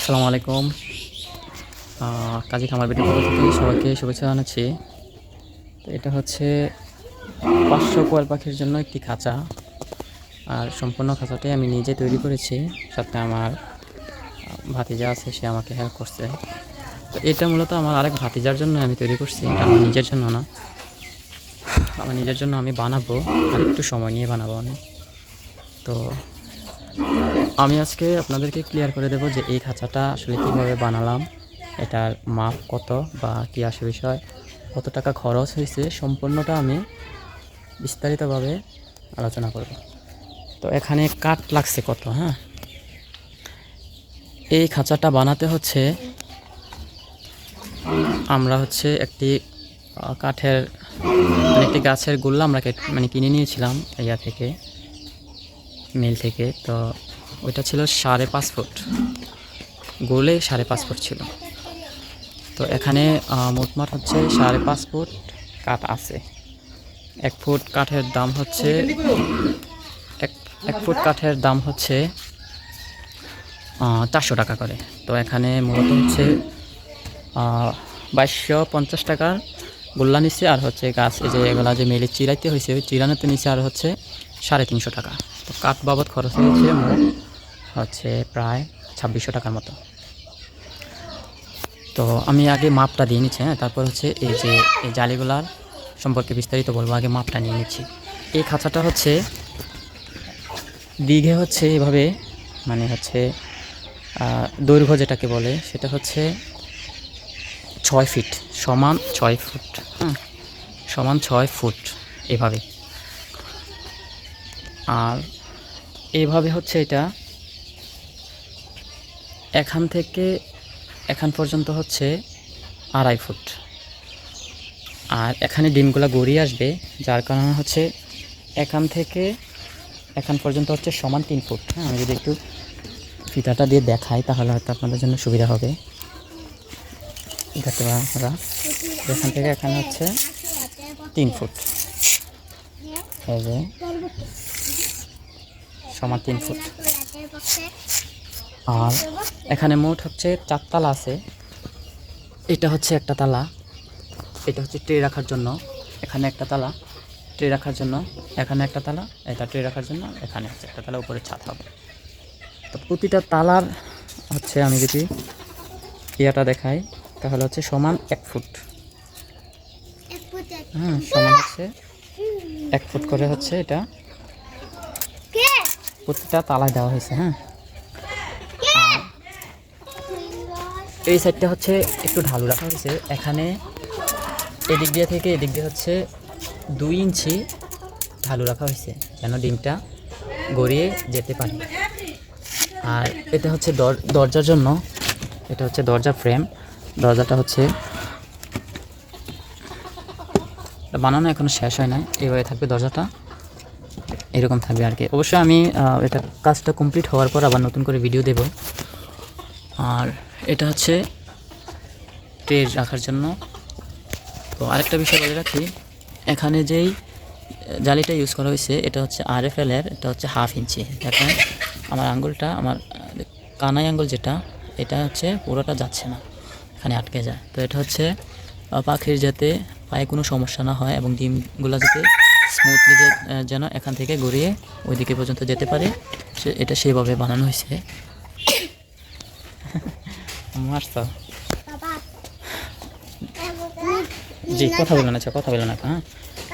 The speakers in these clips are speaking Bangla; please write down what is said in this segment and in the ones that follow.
আসসালামু আলাইকুম। কাজী খামার বেটের পক্ষ থেকে সবাইকে শুভেচ্ছা জানাচ্ছি। তো এটা হচ্ছে পাঁচশো কোয়াল পাখির জন্য একটি খাঁচা। আর সম্পূর্ণ খাঁচাটাই আমি নিজে তৈরি করেছি। সাথে আমার ভাতিজা আছে, সে আমাকে হেল্প করছে। তো এটা মূলত আমার আরেক ভাতিজার জন্য আমি তৈরি করছি। আমার নিজের জন্য না। আমার নিজের জন্য আমি বানাবো। আর একটু সময় নিয়ে বানাবো আমি। তো আমি আজকে আপনাদেরকে ক্লিয়ার করে দেবো যে এই খাঁচাটা আসলে কীভাবে বানালাম, এটার মাপ কত বা কী আসে বিষয়, কত টাকা খরচ হয়েছে, সম্পূর্ণটা আমি বিস্তারিতভাবে আলোচনা করব। তো এখানে কাঠ লাগছে কত হ্যাঁ? এই খাঁচাটা বানাতে হচ্ছে আমরা হচ্ছে একটি কাঠের মানে একটি গাছের গুল্লা আমরা মানে কিনে নিয়েছিলাম, ইয়া থেকে, মিল থেকে। তো ওইটা ছিল সাড়ে পাঁচ ফুট। গোলে সাড়ে পাঁচ ফুট ছিল। তো এখানে মোটমাট হচ্ছে সাড়ে পাঁচ ফুট কাঠ আছে। এক ফুট কাঠের দাম হচ্ছে, এক এক ফুট কাঠের দাম হচ্ছে চারশো টাকা করে। তো এখানে মূলত হচ্ছে বাইশশো পঞ্চাশ টাকার গোল্লা নিচ্ছে, আর হচ্ছে গাছ, এই যে এগুলা যে মেলে চিরাইতে হয়েছে, ওই চিরানোতে নিচ্ছে, আর হচ্ছে সাড়ে তিনশো টাকা। তো কাঠ বাবদ খরচ হয়েছে মোট হচ্ছে প্রায় ছাব্বিশশো টাকার মতো। তো আমি আগে মাপটা দিয়ে নিচ্ছি হ্যাঁ তারপর হচ্ছে এই যে এই জালিগুলার সম্পর্কে বিস্তারিত বলব, আগে মাপটা নিয়ে নিচ্ছি। এই খাঁচাটা হচ্ছে দীঘে হচ্ছে এভাবে মানে হচ্ছে দৈর্ঘ্য যেটাকে বলে, সেটা হচ্ছে ছয় ফিট, সমান ছয় ফুট হ্যাঁ সমান ছয় ফুট এভাবে। আর এভাবে হচ্ছে এটা এখান থেকে এখান পর্যন্ত হচ্ছে আড়াই ফুট। আর এখানে ডিমগুলো গড়িয়ে আসবে, যার কারণে হচ্ছে এখান থেকে এখান পর্যন্ত হচ্ছে সমান তিন ফুট। হ্যাঁ আমি যদি একটু ফিতাটা দিয়ে দেখাই, তাহলে হয়তো আপনাদের জন্য সুবিধা হবে। এখান থেকে এখানে হচ্ছে তিন ফুট। সমান তিন ফুট। আর এখানে মোট হচ্ছে চার তালা আছে। এটা হচ্ছে একটা তালা। এটা হচ্ছে ট্রে রাখার জন্য। এখানে একটা তালা ট্রে রাখার জন্য। এখানে একটা তালা এটা ট্রে রাখার জন্য। এখানে হচ্ছে একটা তালা উপরে ছাদ হবে। তো প্রতিটা তালার হচ্ছে আমি যদি ইয়াটা দেখাই তাহলে হচ্ছে সমান এক ফুট। হ্যাঁ সমান হচ্ছে এক ফুট করে হচ্ছে এটা। প্রতিটা তালায় দেওয়া হয়েছে হ্যাঁ। এই সাইডটা হচ্ছে একটু ঢালু রাখা হয়েছে। এখানে এদিক দিয়ে থেকে এদিক দিয়ে হচ্ছে দুই ইঞ্চি ঢালু রাখা হয়েছে, যেন ডিমটা গড়িয়ে যেতে পারে। আর এটা হচ্ছে দর- দরজার জন্য, এটা হচ্ছে দরজা ফ্রেম। দরজাটা হচ্ছে বানানো এখনও শেষ হয় নাই এইভাবে থাকবে দরজাটা। এরকম থাকবে আর কি। অবশ্যই আমি এটা কাজটা কমপ্লিট হওয়ার পর আবার নতুন করে ভিডিও দেব। আর এটা হচ্ছে ট্রে রাখার জন্য। তো আরেকটা বিষয় বলে রাখি, এখানে যেই জালিটা ইউজ করা হয়েছে, এটা হচ্ছে আর এফ এর, এটা হচ্ছে হাফ ইঞ্চি দেখেন, আমার আঙ্গুলটা, আমার কানাই আঙ্গুল যেটা, এটা হচ্ছে পুরোটা যাচ্ছে না, এখানে আটকে যায়। তো এটা হচ্ছে পাখির যাতে পায়ে কোনো সমস্যা না হয় এবং ডিমগুলো যাতে স্মুথলি যেন এখান থেকে গড়িয়ে ওইদিকে পর্যন্ত যেতে পারে এটা সেভাবে বানানো হয়েছে। মারতো জি কথা বললেন আচ্ছা কথা বললেন আচ্ছা হ্যাঁ?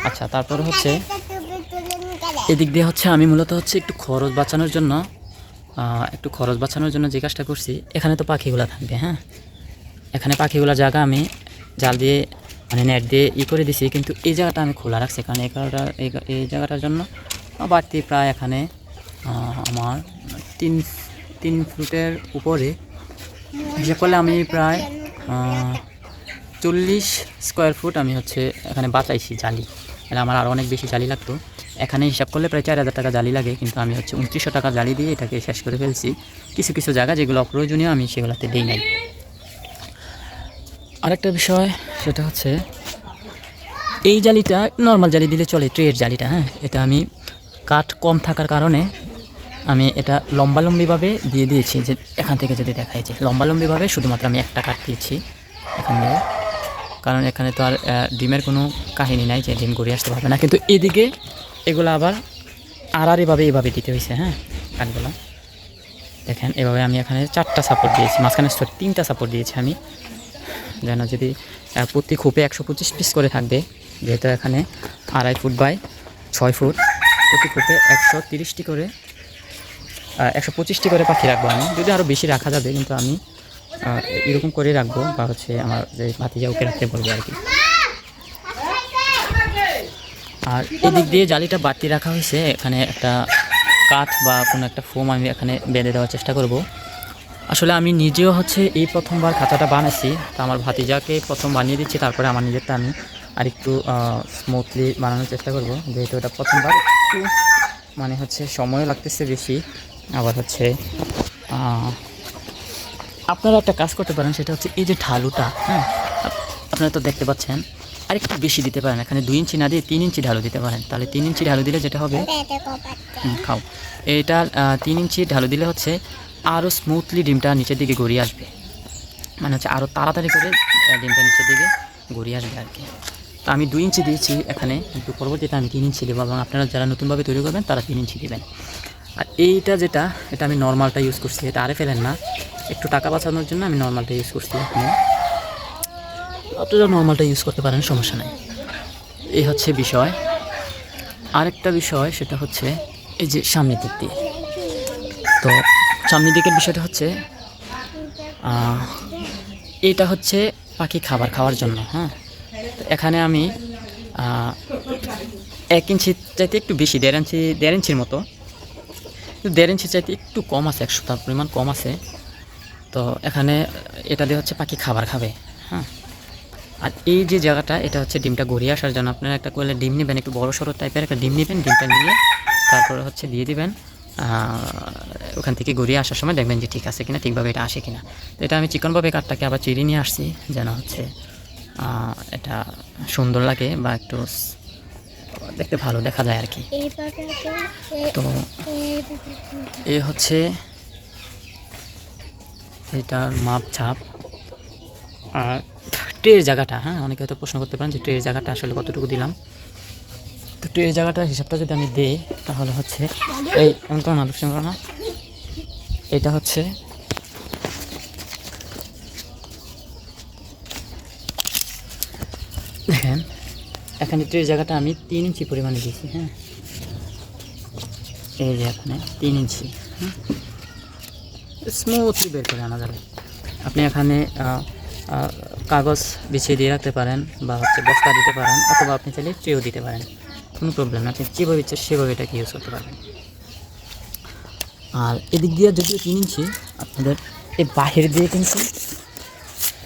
আচ্ছা তারপর হচ্ছে এদিক দিয়ে হচ্ছে আমি মূলত হচ্ছে একটু খরচ বাঁচানোর জন্য একটু খরচ বাঁচানোর জন্য যে কাজটা করছি এখানে তো পাখিগুলো থাকবে হ্যাঁ? এখানে পাখিগুলোর জায়গা আমি জাল দিয়ে মানে নেট দিয়ে ই করে দিছি কিন্তু এই জায়গাটা আমি খোলা রাখছি কারণ এই কারণটা এই জায়গাটার জন্য বাড়তি প্রায় এখানে আমার তিন তিন ফুটের উপরে করলে আমি প্রায় চল্লিশ স্কোয়ার ফুট আমি হচ্ছে এখানে বাঁচাইছি জালি। এটা আমার আরও অনেক বেশি জালি লাগতো। এখানে হিসাব করলে প্রায় চার হাজার টাকা জালি লাগে, কিন্তু আমি হচ্ছে উনত্রিশশো টাকা জালি দিয়ে এটাকে শেষ করে ফেলছি। কিছু কিছু জায়গা যেগুলো অপ্রয়োজনীয় আমি সেগুলোতে দিই নাই। আরেকটা বিষয়, সেটা হচ্ছে এই জালিটা নর্মাল জালি দিলে চলে ট্রের জালিটা হ্যাঁ? এটা আমি কাঠ কম থাকার কারণে আমি এটা লম্বালম্বিভাবে দিয়ে দিয়েছি যে এখান থেকে যদি দেখাই যে লম্বালম্বিভাবে শুধুমাত্র আমি একটা কাট দিয়েছি এখান থেকে কারণ এখানে তো আর ডিমের কোনো কাহিনী নাই যে ডিম ঘুরে আসতে পারবে না। কিন্তু এদিকে এগুলো আবার আড়াআড়িভাবে এইভাবে দিতে হয়েছে হ্যাঁ কাঠগুলো। দেখেন, এভাবে আমি এখানে চারটা সাপোর্ট দিয়েছি। মাঝখানে তিনটা সাপোর্ট দিয়েছি আমি। যেন যদি প্রতি খোপে একশো পঁচিশ পিস করে থাকবে, যেহেতু এখানে আড়াই ফুট বাই ছয় ফুট প্রতি খোপে একশো তিরিশটি করে একশো পঁচিশটি করে পাখি রাখব আমি। যদি আরও বেশি রাখা যাবে, কিন্তু আমি এরকম করে রাখব, বা হচ্ছে আমার যে ভাতিজা, ওকে রাখতে বলব আর কি। আর এদিক দিয়ে জালিটা বাড়তি রাখা হয়েছে, এখানে একটা কাঠ বা কোনো একটা ফোম আমি এখানে বেঁধে দেওয়ার চেষ্টা করব। আসলে আমি নিজেও হচ্ছে এই প্রথমবার খাঁচাটা বানাইছি, তো আমার ভাতিজাকে প্রথম বানিয়ে দিচ্ছি, তারপরে আমার নিজেরটা আমি আরেকটু স্মুথলি বানানোর চেষ্টা করব। যেহেতু এটা প্রথমবার, একটু মানে হচ্ছে সময়ও লাগতেছে বেশি। আবার হচ্ছে আপনারা একটা কাজ করতে পারেন সেটা হচ্ছে এই যে ঢালুটা হ্যাঁ? আপনারা তো দেখতে পাচ্ছেন আর একটু বেশি দিতে পারেন এখানে দুই ইঞ্চি না দিয়ে তিন ইঞ্চি ঢালু দিতে পারেন। তাহলে তিন ইঞ্চি ঢালু দিলে যেটা হবে খাও। এটা তিন ইঞ্চি ঢালু দিলে হচ্ছে আরও স্মুথলি ডিমটা নিচের দিকে গড়িয়ে আসবে। মানে হচ্ছে আরও তাড়াতাড়ি করে ডিমটা নিচের দিকে গড়িয়ে আসবে আর কি। তো আমি দুই ইঞ্চি দিয়েছি এখানে কিন্তু পরবর্তীতে আমি তিন ইঞ্চি দেবো এবং আপনারা যারা নতুনভাবে তৈরি করবেন তারা তিন ইঞ্চি দেবেন। আর এইটা যেটা, এটা আমি নর্মালটা ইউজ করছি, এটা আরে ফেলেন না। একটু টাকা বাঁচানোর জন্য আমি নর্মালটা ইউজ করছি আপনারা নর্মালটা ইউজ করতে পারেন, সমস্যা নেই। এই হচ্ছে বিষয়। আরেকটা বিষয়, সেটা হচ্ছে এই যে সামনের দিক দিয়ে তো সামনের দিকের বিষয়টা হচ্ছে এটা হচ্ছে পাখি খাবার খাওয়ার জন্য হ্যাঁ? তো এখানে আমি এক ইঞ্চি চাইতে একটু বেশি, দেড় ইঞ্চি, দেড় ইঞ্চির মতো দেড় ইঞ্চি চাইতে একটু কম আছে, একশো তার পরিমাণ কম আছে। তো এখানে এটা দিয়ে হচ্ছে পাখি খাবার খাবে হ্যাঁ। আর এই যে জায়গাটা, এটা হচ্ছে ডিমটা গড়িয়ে আসার জন্য। আপনারা একটা করলে ডিম নেবেন, একটু বড় সড়ো টাইপের একটা ডিম নেবেন, ডিমটা নিয়ে তারপরে হচ্ছে দিয়ে দিবেন। ওখান থেকে গড়িয়ে আসার সময় দেখবেন যে ঠিক আছে কিনা, ঠিকভাবে এটা আসে কিনা। তো এটা আমি চিকনভাবে কাঠটাকে আবার চিড়ি নিয়ে আসছি, যেন হচ্ছে এটা সুন্দর লাগে বা একটু দেখতে ভালো দেখা যায় আর কি। তো এ হচ্ছে এটার মাপ ছাপ আর ট্রের জায়গাটা হ্যাঁ অনেকে হয়তো প্রশ্ন করতে পারেন যে ট্রের জায়গাটা আসলে কতটুকু দিলাম। তো ট্রের জায়গাটার হিসাবটা যদি আমি দিই, তাহলে হচ্ছে এই, এমন তো না দুষ্টিং না। এটা হচ্ছে দেখেন এখানে ট্রের জায়গাটা আমি তিন ইঞ্চি পরিমাণে দিয়েছি হ্যাঁ। এই যে এখানে তিন ইঞ্চি হ্যাঁ। স্মুথলি বের করে আনা যাবে। আপনি এখানে কাগজ বিছিয়ে দিয়ে রাখতে পারেন বা হচ্ছে বস্তা দিতে পারেন অথবা আপনি চাইলে ট্রেও দিতে পারেন। কোনো প্রবলেম না, আপনি যেভাবে ইচ্ছে সেভাবে এটাকে ইউজ করতে পারবেন। আর এদিক দিয়ে যদিও তিন ইঞ্চি, আপনাদের এই বাহির দিয়ে কিন্তু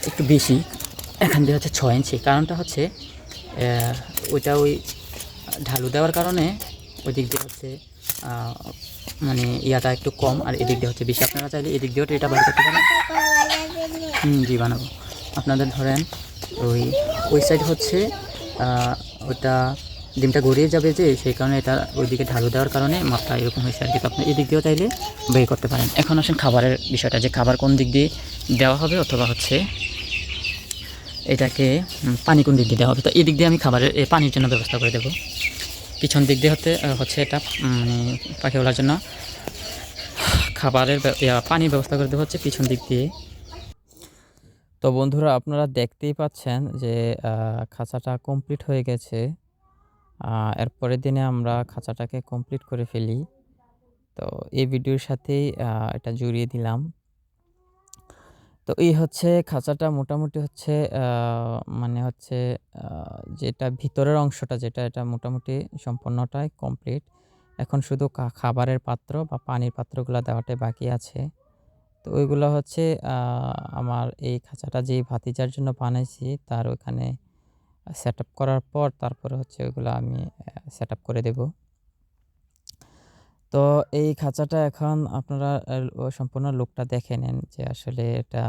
একটু বেশি, এখান দিয়ে হচ্ছে ছয় ইঞ্চি। কারণটা হচ্ছে ওইটা ওই ঢালু দেওয়ার কারণে ওই দিক দিয়ে হচ্ছে মানে ইয়াটা একটু কম, আর এদিক দিয়ে হচ্ছে বেশি। আপনারা চাইলে এদিক দিয়েও এটা বার করতে পারেন। হুম, জি, বানাবো। আপনাদের ধরেন, ওই ওই সাইড হচ্ছে ওটা ডিমটা গড়িয়ে যাবে যে, সেই কারণে এটা ওইদিকে ঢালু দেওয়ার কারণে মাপটা এরকম হয়েছে আর কি। আপনি এদিক দিয়েও চাইলে বের করতে পারেন। এখন আসেন খাবারের বিষয়টা, যে খাবার কোন দিক দিয়ে দেওয়া হবে অথবা হচ্ছে এটাকে পানি কোন দিক দিয়ে দেওয়া হবে? তো এই দিক দিয়ে আমি খাবারের পানির জন্য ব্যবস্থা করে দেবো। পিছন দিক দিয়ে হতে হচ্ছে এটা মানে পাখিওয়ালার জন্য খাবারের পানির ব্যবস্থা করে দেবো হচ্ছে পিছন দিক দিয়ে। তো বন্ধুরা, আপনারা দেখতেই পাচ্ছেন যে খাঁচাটা কমপ্লিট হয়ে গেছে। এরপরের দিনে আমরা খাঁচাটাকে কমপ্লিট করে ফেলি। তো এই ভিডিওর সাথেই এটা জুড়িয়ে দিলাম। তো এই হচ্ছে খাঁচাটা মোটামুটি হচ্ছে মানে হচ্ছে যেটা ভিতরের অংশটা যেটা, এটা মোটামুটি সম্পূর্ণটাই কমপ্লিট। এখন শুধু খাবারের পাত্র বা পানির পাত্রগুলো দেওয়াটাই বাকি আছে। তো ওইগুলো হচ্ছে আমার এই খাঁচাটা যেই ভাতিজার জন্য বানাইছি, তার ওখানে সেট করার পর তারপরে হচ্ছে ওইগুলো আমি সেট করে দেব। তো এই খাঁচাটা এখন আপনারা সম্পূর্ণ লুকটা দেখে নেন যে আসলে এটা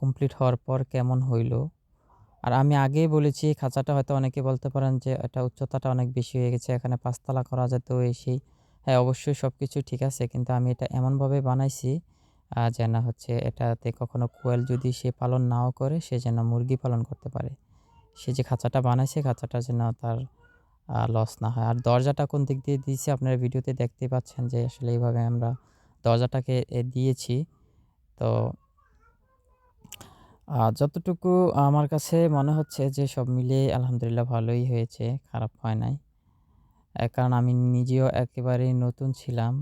কমপ্লিট হওয়ার পর কেমন হইল। আর আমি আগেই বলেছি, খাঁচাটা হয়তো অনেকে বলতে পারেন যে এটা উচ্চতাটা অনেক বেশি হয়ে গেছে, এখানে পাঁচতলা করা যেত এই সেই হ্যাঁ অবশ্যই সব কিছু ঠিক আছে, কিন্তু আমি এটা এমনভাবে বানাইছি যেন হচ্ছে এটাতে কখনো কোয়েল যদি সে পালন নাও করে, সে যেন মুরগি পালন করতে পারে। সে যে খাঁচাটা বানাইছে, খাঁচাটা যেন তার লস না হয়। আর দরজাটা কোন দিক দিয়ে দিয়েছি আপনারা ভিডিওতে দেখতে পাচ্ছেন যে আসলে এইভাবে আমরা দরজাটাকে দিয়েছি। তো যতটুকু আমার কাছে মনে হচ্ছে যে সব মিলিয়ে আলহামদুলিল্লাহ ভালোই হয়েছে, খারাপ হয় নাই। কারণ আমি নিজেও একেবারেই নতুন ছিলাম।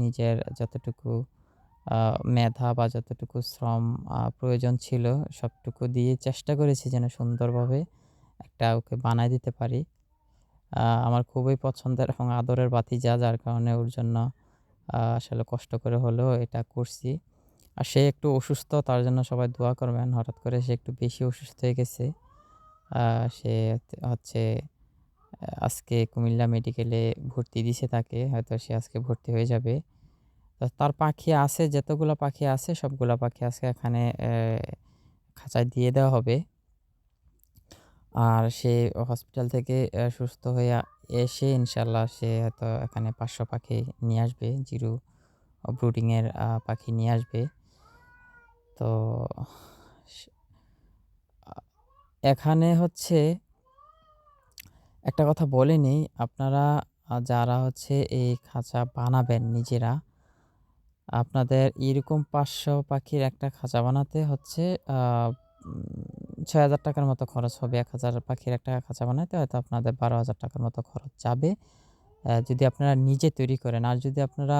নিজের যতটুকু মেধা বা যতটুকু শ্রম প্রয়োজন ছিল সবটুকু দিয়ে চেষ্টা করেছি যেন সুন্দরভাবে একটা ওকে বানায় দিতে পারি। আমার খুবই পছন্দের এবং আদরের বাতিজা যার কারণে ওর জন্য আসলে কষ্ট করে হলেও এটা করছি। আর সে একটু অসুস্থ, তার জন্য সবাই দোয়া করবেন। হঠাৎ করে সে একটু বেশি অসুস্থ হয়ে গেছে। সে হচ্ছে আজকে কুমিল্লা মেডিকেলে ভর্তি দিছে তাকে। হয়তো সে আজকে ভর্তি হয়ে যাবে। তার পাখি আছে, যতগুলো পাখি আছে, সবগুলো পাখি আজকে এখানে খাঁচায় দিয়ে দেওয়া হবে। আর সে হসপিটাল থেকে সুস্থ হয়ে এসে ইনশাল্লাহ সে হয়তো এখানে পাঁচশো পাখি নিয়ে আসবে, জিরো ব্রুডিংয়ের পাখি নিয়ে আসবে। তো এখানে হচ্ছে একটা কথা বলেনি আপনারা যারা হচ্ছে এই খাঁচা বানাবেন নিজেরা, আপনাদের এরকম পাঁচশো পাখির একটা খাঁচা বানাতে হচ্ছে ছয় হাজার টাকার মতো খরচ হবে, এক হাজার পাখির একটা খাঁচা বানাইতে হয়তো আপনাদের বারো হাজার টাকার মতো খরচ যাবে। যদি আপনারা নিজে তৈরি করেন, আর যদি আপনারা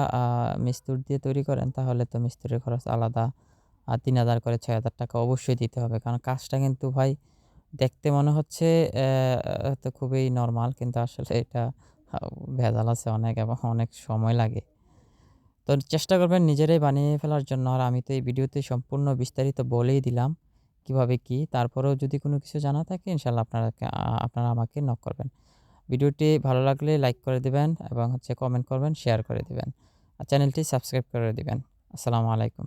মিস্ত্রি দিয়ে তৈরি করেন, তাহলে তো মিস্ত্রির খরচ আলাদা। আর তিন হাজার করে ছয় হাজার টাকা অবশ্যই দিতে হবে, কারণ কাজটা কিন্তু ভাই দেখতে মনে হচ্ছে তো খুবই নর্মাল কিন্তু আসলে এটা ভেজাল আছে অনেক এবং অনেক সময় লাগে। তো চেষ্টা করবেন নিজেরাই বানিয়ে ফেলার জন্য, আর আমি তো এই ভিডিওতে সম্পূর্ণ বিস্তারিত বলেই দিলাম। কীভাবে কি? তারপরেও যদি কোনো কিছু জানা থাকে, ইনশাল্লাহ আপনারা আপনারা আমাকে নক করবেন। ভিডিওটি ভালো লাগলে লাইক করে দিবেন এবং হচ্ছে কমেন্ট করবেন শেয়ার করে দিবেন। আর চ্যানেলটি সাবস্ক্রাইব করে দিবেন। আসসালামু আলাইকুম।